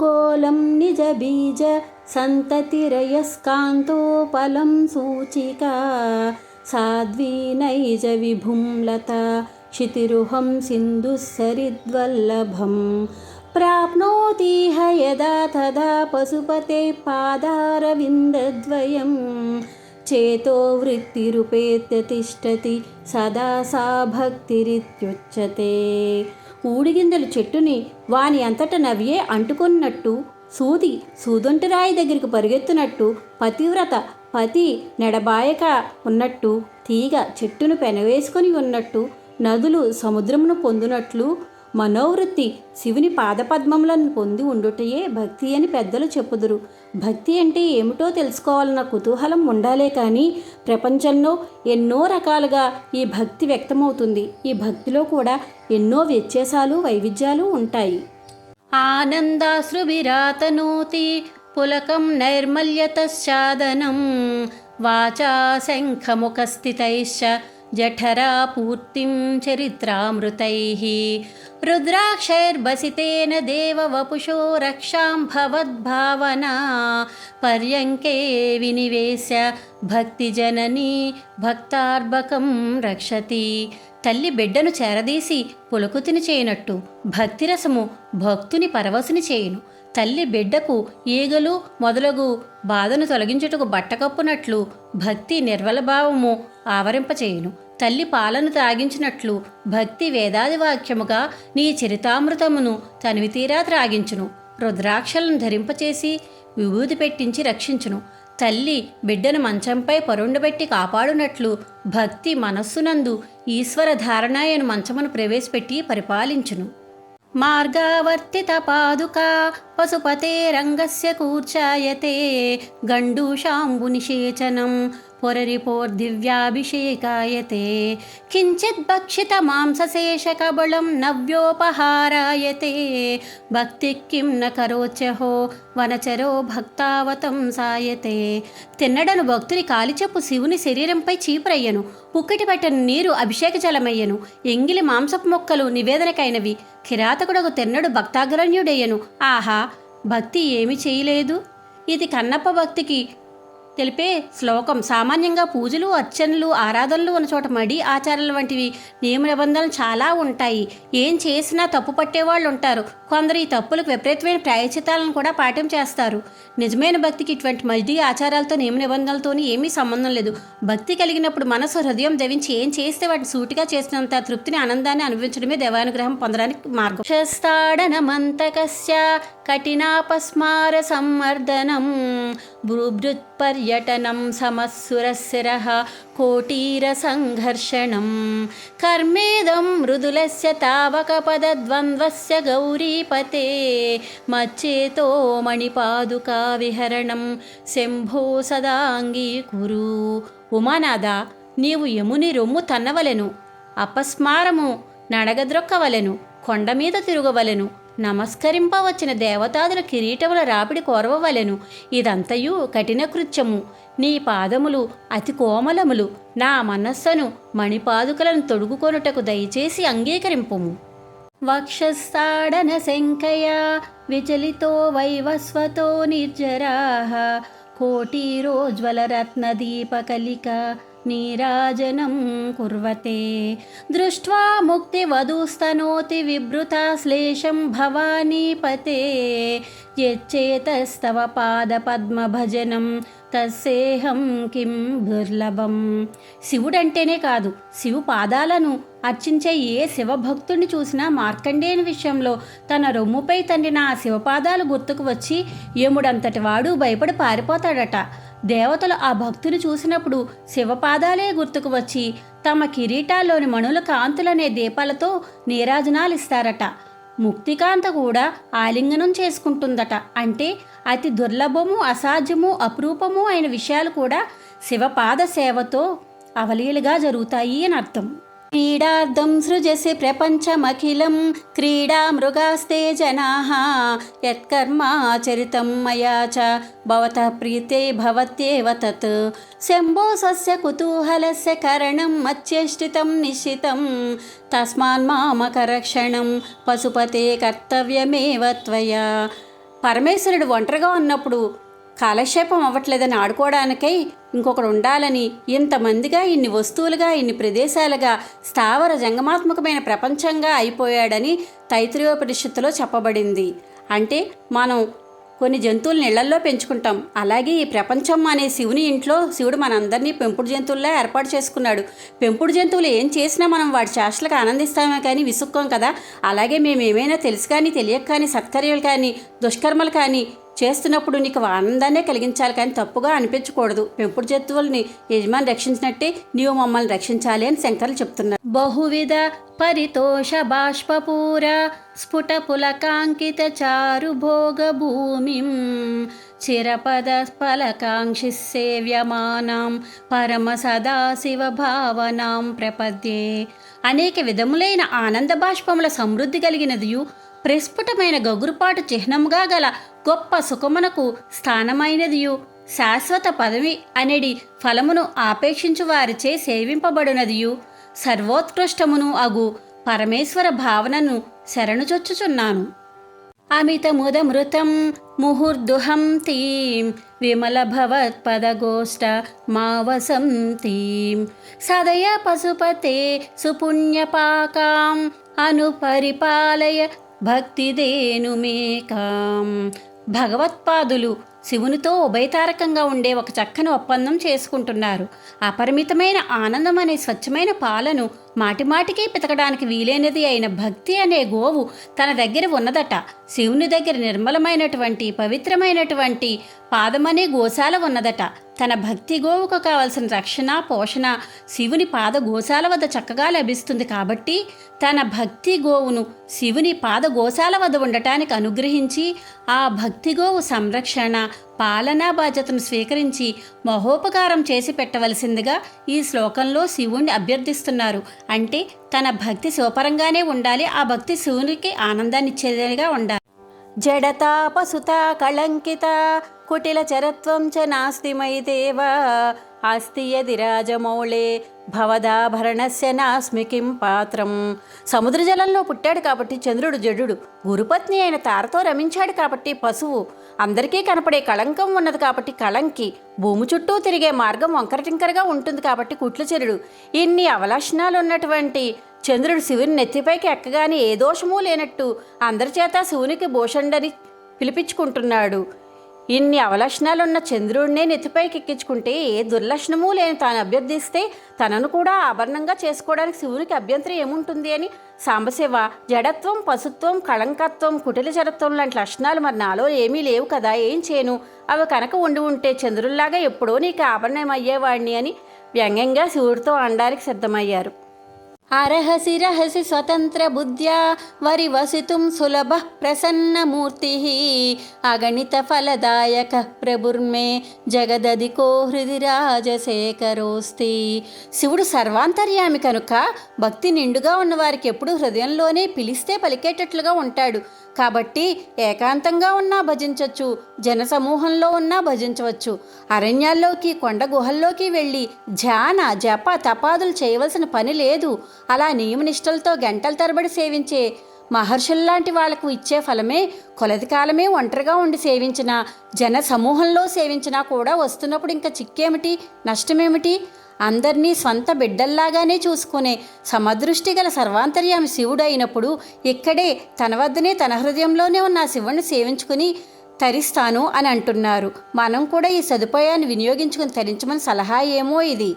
गोलं निजबीज सन्ततिरयस्कान्तोपलं सूचिका साद्वीनैजविभुं लता क्षितिरुहं सिन्धुः सरिद्वल्लभं प्राप्नोतीह यदा तदा पशुपते पादारविन्दद्वयं चेतो वृत्तिरुपेत्य तिष्ठति सदा सा भक्तिरित्युच्यते। ఊడిగింజలు చెట్టుని వాని అంతట నవ్యే అంటుకున్నట్టు సూది సూదొంటిరాయి దగ్గరికి పరిగెత్తునట్టు పతివ్రత పతి నెడబాయక ఉన్నట్టు తీగ చెట్టును పెనవేసుకొని ఉన్నట్టు నదులు సముద్రమును పొందునట్లు మనోవృత్తి శివుని పాదపద్మములను పొంది ఉండుటయే భక్తి అని పెద్దలు చెప్పుదురు. భక్తి అంటే ఏమిటో తెలుసుకోవాలన్న కుతూహలం ఉండాలే కానీ ప్రపంచంలో ఎన్నో రకాలుగా ఈ భక్తి వ్యక్తమవుతుంది. ఈ భక్తిలో కూడా ఎన్నో వ్యత్యాసాలు వైవిధ్యాలు ఉంటాయి. ఆనందాశ్రువిరాతనోతి పులకం నైర్మల్యతశ్చాదనం వాచా శంఖముఖస్థితైశ్చ जठरापूर्तिं चरित्रामृतैः रुद्राक्षैर्भसितेन देववपुषो रक्षां भवद्भावना पर्यङ्के विनिवेश्य भक्तिजननी भक्तार्बकं रक्षति తల్లి బిడ్డను చేరదీసి పులకుతిని చేయనట్టు భక్తిరసము భక్తుని పరవశుని చేయును. తల్లి బిడ్డకు ఈగలు మొదలగు బాధను తొలగించుటకు బట్టకప్పునట్లు భక్తి నిర్వలభావము ఆవరింపచేయును. తల్లి పాలను త్రాగించినట్లు భక్తి వేదాది వాక్యముగా నీ చరితామృతమును తనివితీరా త్రాగించును. రుద్రాక్షలను ధరింపచేసి విభూది పెట్టించి రక్షించును. తల్లి బిడ్డను మంచంపై పరుండబెట్టి కాపాడునట్లు భక్తి మనస్సునందు ఈశ్వర ధారణాయను మంచమును ప్రవేశపెట్టి పరిపాలించును. మార్గావర్తిత పాదుకా పశుపతే రంగస్య కూర్చాయతే గండూషాంబునిషేచనం పురరిపోర్దివ్యాభిషేకాయతే. కించిత్ భక్షిత మాంసశేషకబళం నవ్యోపహారాయతే. భక్తి కిం న కరోచహో వనచరో భక్తావతం సాయతే. తిన్నడను భక్తుని కాలిచెప్పు శివుని శరీరంపై చీపురయ్యను. పుక్కిటి పట్టని నీరు అభిషేక జలమయ్యను ఎంగిలి మాంసపు మొక్కలు నివేదనకైనవి. కిరాతకుడకు తిన్నడు భక్తాగ్రణ్యుడయ్యను ఆహా భక్తి ఏమి చేయలేదు? ఇది కన్నప్ప భక్తికి తెలిపే శ్లోకం. సామాన్యంగా పూజలు అర్చనలు ఆరాధనలు ఉన్న చోట మడి ఆచారాలు వంటివి నియమ నిబంధనలు చాలా ఉంటాయి. ఏం చేసినా తప్పు పట్టేవాళ్ళు ఉంటారు. కొందరు ఈ తప్పులకు విపరీతమైన ప్రాయచితాలను కూడా పాఠం చేస్తారు. నిజమైన భక్తికి ఇటువంటి మడి ఆచారాలతో నియమ నిబంధనలతోని ఏమీ సంబంధం లేదు. భక్తి కలిగినప్పుడు మనసు హృదయం దవించి ఏం చేస్తే వాటిని సూటిగా చేసినంత తృప్తిని ఆనందాన్ని అనుభవించడమే దేవానుగ్రహం పొందడానికి మార్గం. చేస్తాడనమంతకస్య కఠినాపస్మార సంవర్ధనం. భృభృత్పర్యటనం సమస్సురశిరः कोटीरसङ्घर्षणं कर्मेदं मृदुलस्य तावकपदद्वन्द्वस्य गौरीपते मच्चेतो मणिपादुका विहरणं శంభో సదాంగీకురు ఉమానాథ నీవు యముని రొమ్ము తన్నవలెను అపస్మారము నడగద్రొక్కవలెను కొండ మీద తిరగవలెను నమస్కరింపవచ్చిన దేవతాదుల కిరీటముల రాపిడి కోరవవలెను. ఇదంతయు కఠిన కృత్యము. నీ పాదములు అతి కోమలములు. నా మనస్సును మణిపాదుకలను తొడుగుకొనుటకు దయచేసి అంగీకరింపుము. వక్షస్థాడన శంకయా విచలితో వైవస్వతో నిర్జరాः కోటిరోజ్వలరత్నదీపకలిక నీరాజనం కుర్వతే. దృష్ట్వా ముక్తివధూస్తనోతి విభృత శ్లేషం భవానీపతే. యచ్చేతస్తవ పాదపద్మభజనం తస్సేహం కిం దుర్లభం. శివుడంటేనే కాదు శివు పాదాలను అర్చించే ఏ శివభక్తుడిని చూసినా మార్కండేయుని విషయంలో తన రొమ్ముపై తండ్రిన ఆ శివపాదాలు గుర్తుకు వచ్చి యముడంతటి వాడు భయపడి పారిపోతాడట. దేవతలు ఆ భక్తుని చూసినప్పుడు శివపాదాలే గుర్తుకు వచ్చి తమ కిరీటాల్లోని మణుల కాంతులనే దీపాలతో నీరాజనాలిస్తారట. ముక్తికాంత కూడా ఆలింగనం చేసుకుంటుందట. అంటే అతి దుర్లభము అసాధ్యము అపురూపము అయిన విషయాలు కూడా శివపాద సేవతో అవలీలుగా జరుగుతాయి అని అర్థం. క్రీడార్థం సృజసి ప్రపంచమఖిలం. క్రీడా మృగాస్తే జనాः. యత్కర్మాచరితం మయా చ. భవతः ప్రీతే భవత్యేవ తత్. శంభో స్వస్య కుతూహలస్య కరణం మత్యేష్టితం నిశ్చితం. తస్మాన్మామకరక్షణం పశుపతే కర్తవ్యమేవ త్వయా. పరమేశ్వరుడు ఒంటరిగా ఉన్నప్పుడు కాలక్షేపం అవ్వట్లేదని ఆడుకోవడానికై ఇంకొకడు ఉండాలని ఇంతమందిగా ఇన్ని వస్తువులుగా ఇన్ని ప్రదేశాలుగా స్థావర జంగమాత్మకమైన ప్రపంచంగా అయిపోయాడని తైత్రయోపనిషత్తులో చెప్పబడింది. అంటే మనం కొన్ని జంతువులను ఇళ్ళల్లో పెంచుకుంటాం. అలాగే ఈ ప్రపంచం అనే శివుని ఇంట్లో శివుడు మనందరినీ పెంపుడు జంతువుల్లా ఏర్పాటు చేసుకున్నాడు. పెంపుడు జంతువులు ఏం చేసినా మనం వాటి చేష్టలకు ఆనందిస్తామే కానీ విసుక్కోం కదా. అలాగే మేము ఏమైనా తెలుసు కానీ తెలియక కానీ సత్కర్యలు కానీ దుష్కర్మలు కానీ చేస్తున్నప్పుడు నీకు ఆనందాన్నే కలిగించాలి కానీ తప్పుగా అనిపించకూడదు. పెంపుడు జంతువుల్ని యజమాని రక్షించినట్టే నీవు మమ్మల్ని రక్షించాలి అని శంకర్లు చెప్తున్నారు. బహువిధ పరితోష బాష్పూర స్ఫుట పులకాంకిత చారు భోగ భూమిం చిరపద ఫలకాంక్షి సేవ్యమానం పరమ సదాశివ భావనాం ప్రపద్యే. అనేక విధములైన ఆనంద బాష్పముల సమృద్ధి కలిగినదియు ప్రస్ఫుటమైన గగురుపాటు చిహ్నముగా గల గొప్ప సుఖమునకు స్థానమైనదియు. శాశ్వత పదవి అనేది ఫలమును ఆపేక్షించు వారిచే సేవింపబడినదియు. సర్వోత్కృష్టమును అగు పరమేశ్వర భావనను శరణుచొచ్చుచున్నాను. అమితముదమృతం ముహుర్దుహం తీం విమల మావసం తీం. సదయ పశుపతే సుపుణ్యపాకాం అనుపరిపాలయ భక్తిదేనుమేకాం. భగవత్పాదులు శివునితో ఉభయతారకంగా ఉండే ఒక చక్కని ఒప్పందం చేసుకుంటున్నారు. అపరిమితమైన ఆనందం అనే స్వచ్ఛమైన పాలను మాటిమాటికి పితకడానికి వీలైనది అయిన భక్తి అనే గోవు తన దగ్గర ఉన్నదట. శివుని దగ్గర నిర్మలమైనటువంటి పవిత్రమైనటువంటి పాదమనే గోశాల ఉన్నదట. తన భక్తి గోవుకు కావలసిన రక్షణ పోషణ శివుని పాద గోశాల వద్ద చక్కగా లభిస్తుంది కాబట్టి తన భక్తి గోవును శివుని పాద గోశాల వద్ద ఉండటానికి అనుగ్రహించి ఆ భక్తి గోవు సంరక్షణ పాలనా బాధ్యతను స్వీకరించి మహోపకారం చేసి పెట్టవలసిందిగా ఈ శ్లోకంలో శివుణ్ణి అభ్యర్థిస్తున్నారు. అంటే తన భక్తి శివపరంగానే ఉండాలి ఆ భక్తి శివునికి ఆనందాన్నిచ్చేదిగా ఉండాలి. జడతా పసుత కళంకిత కుటిల చరత్వం చ నాస్తి మయి ఆస్తి యది రాజమౌళే భవదాభరణస్య నాస్మి కిం పాత్రం. సముద్ర జలంలో పుట్టాడు కాబట్టి చంద్రుడు జడుడు. గురుపత్ని అయిన తారతో రమించాడు కాబట్టి పశువు. అందరికీ కనపడే కళంకం ఉన్నది కాబట్టి కళంకి. భూమి చుట్టూ తిరిగే మార్గం వంకరటింకరగా ఉంటుంది కాబట్టి కుట్లచెరుడు ఇన్ని అవలక్షణాలు ఉన్నటువంటి చంద్రుడు శివుని నెత్తిపైకి ఎక్కగానే ఏ దోషమూ లేనట్టు అందరి చేత శివునికి భూషండని పిలిపించుకుంటున్నాడు. ఇన్ని అవలక్షణాలున్న చంద్రుడినే నెత్తిపైకి ఎక్కించుకుంటే ఏ దుర్లక్షణమూ లేని తాను అభ్యర్థిస్తే తనను కూడా ఆభరణంగా చేసుకోవడానికి శివునికి అభ్యంతరం ఏముంటుంది అని సాంబశివ జడత్వం పశుత్వం కళంకత్వం కుటిల జడత్వం లాంటి లక్షణాలు మరి నాలో ఏమీ లేవు కదా ఏం చేయను? అవి కనుక ఉండి ఉంటే చంద్రుల్లాగా ఎప్పుడో నీకు ఆభరణం అయ్యేవాడిని అని వ్యంగ్యంగా శివుడితో అనడానికి సిద్ధమయ్యారు. అర్హసి రహసి స్వతంత్ర బుద్ధ్యా వరి వసితుం సులభ ప్రసన్నమూర్తి. అగణిత ఫలదాయక ప్రభుర్మే జగదదికో హృది రాజశేఖరోస్తి. శివుడు సర్వాంతర్యామి కనుక భక్తి నిండుగా ఉన్న వారికి ఎప్పుడు హృదయంలోనే పిలిస్తే పలికేటట్లుగా ఉంటాడు. కాబట్టి ఏకాంతంగా ఉన్నా భజించవచ్చు జనసమూహంలో ఉన్నా భజించవచ్చు. అరణ్యాల్లోకి కొండ గుహల్లోకి వెళ్ళి ధ్యాన జప తపాదులు చేయవలసిన పని లేదు. అలా నియమనిష్టలతో గంటల తరబడి సేవించే మహర్షుల్లాంటి వాళ్ళకు ఇచ్చే ఫలమే కొలది కాలమే ఒంటరిగా ఉండి సేవించినా జన సమూహంలో సేవించినా కూడా వస్తున్నప్పుడు ఇంకా చిక్కేమిటి నష్టమేమిటి? అందరినీ స్వంత బిడ్డల్లాగానే చూసుకునే సమదృష్టి గల సర్వాంతర్యామి శివుడు అయినప్పుడు ఇక్కడే తన వద్దనే తన హృదయంలోనే ఉన్న శివుణ్ణి సేవించుకుని తరిస్తాను అని అంటున్నారు. మనం కూడా ఈ సదుపాయాన్ని వినియోగించుకుని తరించమని సలహా ఏమో ఇది.